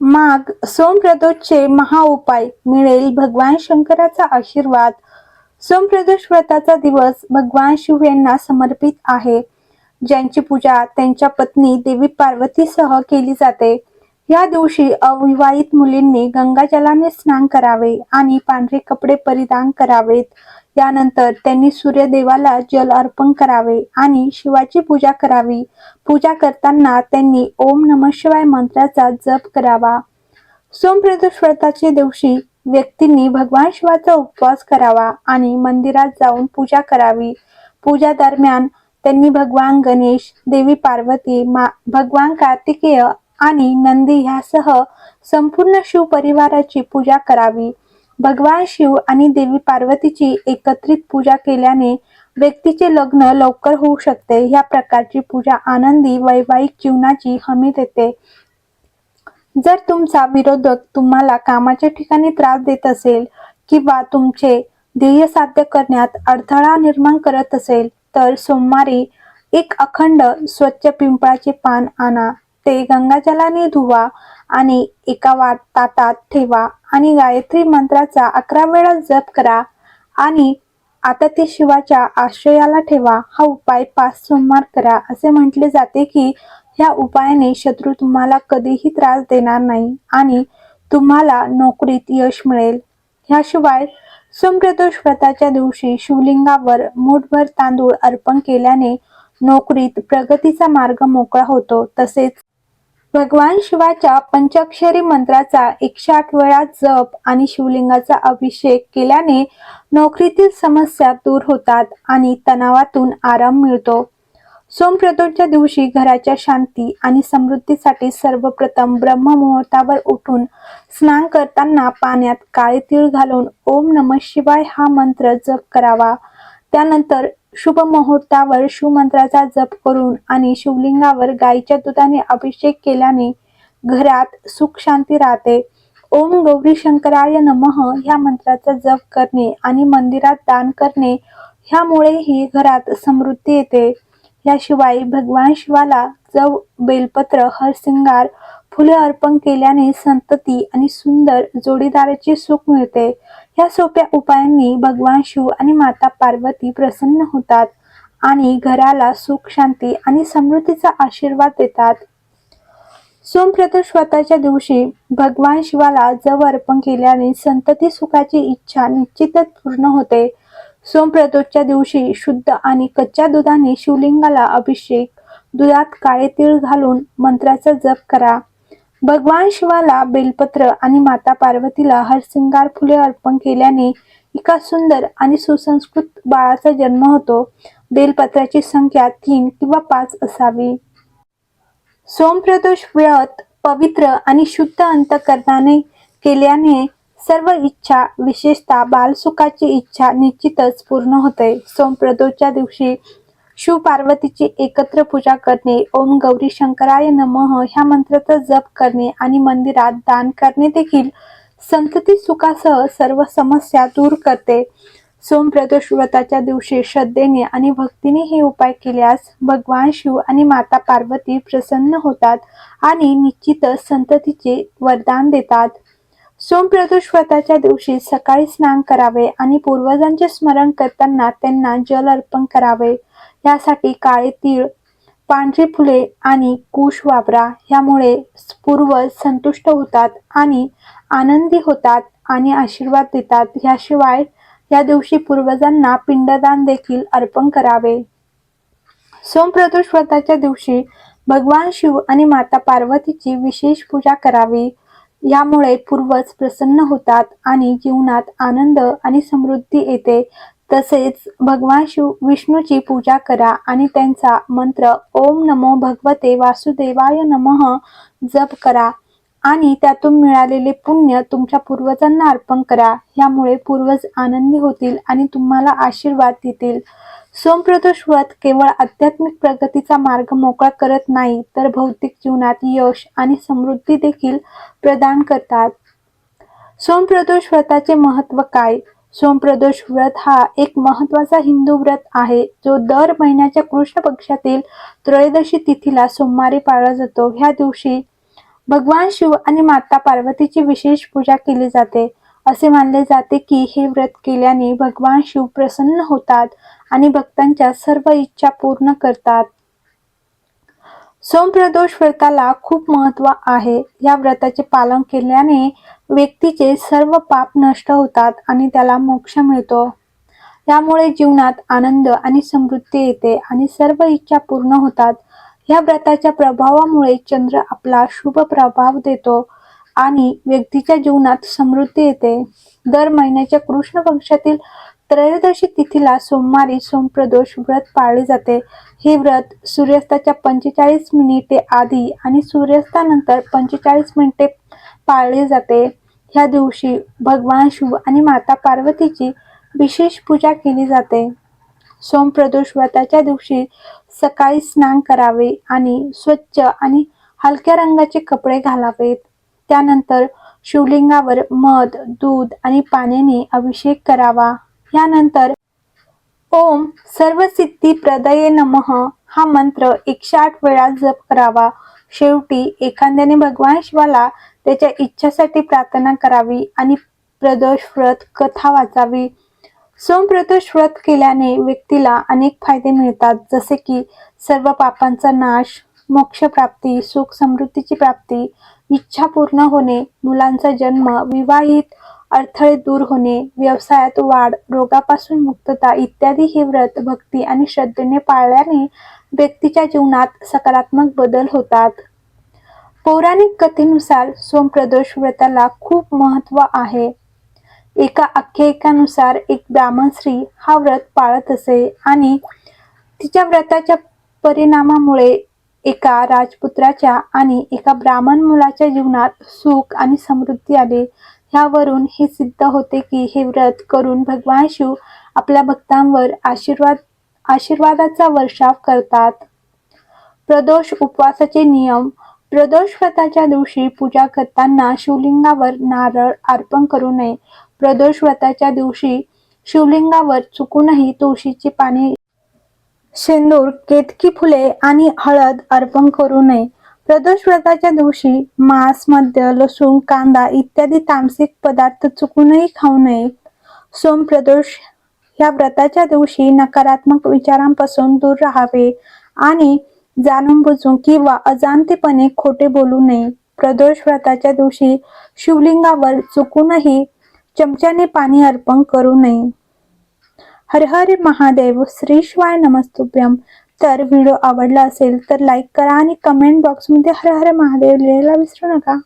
माग सोमप्रदोषचे महाउपाय मिळेल भगवान शंकराचा आशीर्वाद. सोमप्रदोष व्रताचा दिवस भगवान शिव यांना समर्पित आहे. ज्यांची पूजा त्यांच्या पत्नी देवी पार्वतीसह केली जाते. या दिवशी अविवाहित मुलींनी गंगाजलाने स्नान करावे आणि पांढरे कपडे परिधान करावेत. यानंतर त्यांनी सूर्यदेवाला जल अर्पण करावे आणि शिवाची पूजा करावी. पूजा करताना त्यांनी ओम नम शिवाय मंत्राचा जप करावा. सोमप्रदुष्व्रताच्या दिवशी व्यक्तींनी भगवान शिवाचा उपवास करावा आणि मंदिरात जाऊन पूजा करावी. पूजा दरम्यान त्यांनी भगवान गणेश देवी पार्वती मा भगवान कार्तिकेय आणि नंदी ह्यासह संपूर्ण शिव परिवाराची पूजा करावी. भगवान शिव आणि देवी पार्वतीची एकत्रित पूजा केल्याने व्यक्तीचे लग्न लवकर होऊ शकते. ह्या प्रकारची पूजा आनंदी वैवाहिक जीवनाची हमी देते. जर तुमचा विरोधक तुम्हाला कामाच्या ठिकाणी त्रास देत असेल किंवा तुमचे ध्येय साध्य करण्यात अडथळा निर्माण करत असेल तर सोमवारी एक अखंड स्वच्छ पिंपळाचे पान आणा. ते गंगाजलाने धुवा आणि एका वाट ताटात ठेवा आणि गायत्री मंत्राचा अकरा वेळा जप करा आणि आता ते शिवाच्या आश्रयाला ठेवा. हा उपाय पाच सोमवार करा. असे म्हटले जाते की ह्या उपायाने शत्रू तुम्हाला कधीही त्रास देणार नाही आणि तुम्हाला नोकरीत यश मिळेल. ह्याशिवाय सोमप्रदोष व्रताच्या दिवशी शिवलिंगावर मूठभर तांदूळ अर्पण केल्याने नोकरीत प्रगतीचा मार्ग मोकळा होतो. तसेच भगवान शिवाच्या पंचाक्षरी मंत्राचा एकशे आठ वेळा जप आणि शिवलिंगाचा अभिषेक केल्याने नोकरीतील समस्या दूर होतात आणि तणावातून आराम मिळतो. सोमप्रदोषच्या दिवशी घराच्या शांती आणि समृद्धीसाठी सर्वप्रथम ब्रह्ममुहूर्तावर उठून स्नान करताना पाण्यात काळे तीळ घालून ओम नम शिवाय हा मंत्र जप करावा. त्यानंतर शुभ मुहूर्तावर शिवमंत्राचा जप करून आणि शिवलिंगावर गाईच्या दुधाने अभिषेक केल्याने घरात सुख शांती राहते. ओम गौरी शंकराय नमः. ह्या मंत्राचा जप करणे आणि मंदिरात दान करणे ह्यामुळेही घरात समृद्धी येते. याशिवाय भगवान शिवाला जव बेलपत्र हरसिंगार फुले अर्पण केल्याने संतती आणि सुंदर जोडीदाराचे सुख मिळते. या सोप्या उपायांनी भगवान शिव आणि माता पार्वती प्रसन्न होतात आणि घराला सुख शांती आणि समृद्धीचा आशीर्वाद देतात. सोमप्रदोष दिवशी भगवान शिवाला जव अर्पण केल्याने संतती सुखाची इच्छा निश्चितच पूर्ण होते. सोमप्रतोच्या दिवशी शुद्ध आणि कच्च्या दुधाने शिवलिंगाला अभिषेक दुधात काळे तीळ घालून मंत्राचा जप करा. भगवान शिवाला बेलपत्र आणि माता पार्वतीला हरसिंगार फुले अर्पण केल्याने एका सुंदर आणि सुसंस्कृत बाळाचा जन्म होतो. बेलपत्राची संख्या तीन किंवा पाच असावी. सोमप्रदोष व्रत पवित्र आणि शुद्ध अंतकरणाने केल्याने सर्व इच्छा विशेषतः बालसुखाची इच्छा निश्चितच पूर्ण होते. सोमप्रदोषच्या दिवशी शिव पार्वतीची एकत्र पूजा करणे ओम गौरी शंकराय नमः ह्या मंत्राचा जप करणे आणि मंदिरात दान करणे देखील संतती सुखासह सर्व समस्या दूर करते. सोमप्रदोष व्रताच्या दिवशी श्रद्धेने आणि भक्तीने हे उपाय केल्यास भगवान शिव आणि माता पार्वती प्रसन्न होतात आणि निश्चितच संततीचे वरदान देतात. सोमप्रदोष व्रताच्या दिवशी सकाळी स्नान करावे आणि पूर्वजांचे स्मरण करताना त्यांना जल अर्पण करावे. यासाठी काळे तीळ पांढरी फुले आणि कुश वापरा. यामुळे पूर्वज संतुष्ट होतात आणि आनंदी होतात आणि आशीर्वाद देतात. याशिवाय या दिवशी पूर्वजांना पिंडदान देखील अर्पण करावे. सोमप्रदोष व्रताच्या दिवशी भगवान शिव आणि माता पार्वतीची विशेष पूजा करावी. यामुळे पूर्वज प्रसन्न होतात आणि जीवनात आनंद आणि समृद्धी येते. तसेच भगवान शिव विष्णूची पूजा करा आणि त्यांचा मंत्र ओम नमो भगवते वासुदेवाय नमः जप करा आणि त्यातून मिळालेले पुण्य तुमच्या पूर्वजांना अर्पण करा. यामुळे पूर्वज आनंदी होतील आणि तुम्हाला आशीर्वाद देतील. सोमप्रदोष व्रत केवळ आध्यात्मिक प्रगतीचा मार्ग मोकळा करत नाही तर भौतिक जीवनात यश आणि समृद्धी देखील प्रदान करतात. सोमप्रदोष व्रताचे महत्त्व काय? सोमप्रदोष व्रत हा एक महत्त्वाचा हिंदू व्रत आहे जो दर महिन्याच्या कृष्ण पक्षातील त्रयोदशी तिथीला सोमवारी पाळला जातो. ह्या दिवशी भगवान शिव आणि माता पार्वतीची विशेष पूजा केली जाते. असे मानले जाते की हे व्रत केल्याने भगवान शिव प्रसन्न होतात आणि भक्तांच्या सर्व इच्छा पूर्ण करतात. सोमप्रदोष व्रताला खूप महत्त्व आहे. या व्रताचे पालन केल्याने व्यक्तीचे सर्व पाप नष्ट होतात आणि त्याला मोक्ष मिळतो. यामुळे जीवनात आनंद आणि समृद्धी येते आणि सर्व इच्छा पूर्ण होतात. या व्रताच्या प्रभावामुळे चंद्र आपला शुभ प्रभाव देतो आणि व्यक्तीच्या जीवनात समृद्धी येते. दर महिन्याच्या कृष्ण पक्षातील त्रयोदशी तिथीला सोमवारी सोमप्रदोष व्रत पाळले जाते. हे व्रत सूर्यास्ताच्या पंचेचाळीस मिनिटे आधी आणि सूर्यास्तानंतर पंचेचाळीस मिनिटे पाळले जाते. ह्या दिवशी भगवान शिव आणि माता पार्वतीची विशेष पूजा केली जाते. सोमप्रदोष व्रताच्या दिवशी सकाळी स्नान करावे आणि स्वच्छ आणि हलक्या रंगाचे कपडे घालावेत. त्यानंतर शिवलिंगावर मध दूध आणि पाण्याने अभिषेक करावा. यानंतर ओम सर्वसिद्धी प्रदये नमः हा मंत्र एकशे आठ वेळा जप करावा. शेवटी एखाद्याने भगवान शिवाला त्याच्या इच्छासाठी प्रार्थना करावी आणि प्रदोष व्रत कथा वाचावी. सोमप्रदोष व्रत केल्याने व्यक्तीला अनेक फायदे मिळतात जसे की सर्व पापांचा नाश मोक्षप्राप्ती सुख समृद्धीची प्राप्ती इच्छा पूर्ण होणे मुलांचा जन्म विवाहित अडथळे दूर होणे व्यवसायात वाढ रोगापासून मुक्तता इत्यादी हे व्रत भक्ती आणि श्रद्धेने पाळल्याने व्यक्तीच्या जीवनात सकारात्मक बदल होतात. पौराणिक कथेनुसार सोमप्रदोष व्रताला खूप महत्त्व आहे. एका आख्यायिकानुसार एक ब्राह्मण स्त्री हा व्रत पाळत असे आणि तिच्या व्रताच्या परिणामामुळे एका राजपुत्राच्या आणि एका ब्राह्मण मुलाच्या जीवनात सुख आणि समृद्धी आली. ह्यावरून हे सिद्ध होते की हे व्रत करून भगवान शिव आपल्या भक्तांवर आशीर्वाद आशीर्वादाचा वर्षाव करतात. प्रदोष उपवासाचे नियम प्रदोष व्रताच्या दिवशी पूजा करताना शिवलिंगावर नारळ अर्पण करू नये. प्रदोष व्रताच्या दिवशी शिवलिंगावर चुकूनही तुळशीची पाने शेंदूर केतकी फुले आणि हळद अर्पण करू नये. प्रदोष व्रताच्या दिवशी मांस मद्य लसूण कांदा इत्यादी तामसिक पदार्थ चुकूनही खाऊ नये सोम प्रदोष या व्रताच्या दिवशी नकारात्मक विचारांपासून दूर राहावे आणि जाणून बुजून किंवा अजाणतेपणे खोटे बोलू नये. प्रदोष व्रताच्या दिवशी शिवलिंगावर चुकूनही चमच्याने पाणी अर्पण करू नये. हर हर महादेव श्री शिवाय नमस्तुभ्यम. तर व्हिडिओ आवडला असेल तर लाईक करा आणि कमेंट बॉक्समध्ये हर हर महादेव लिहायला विसरू नका.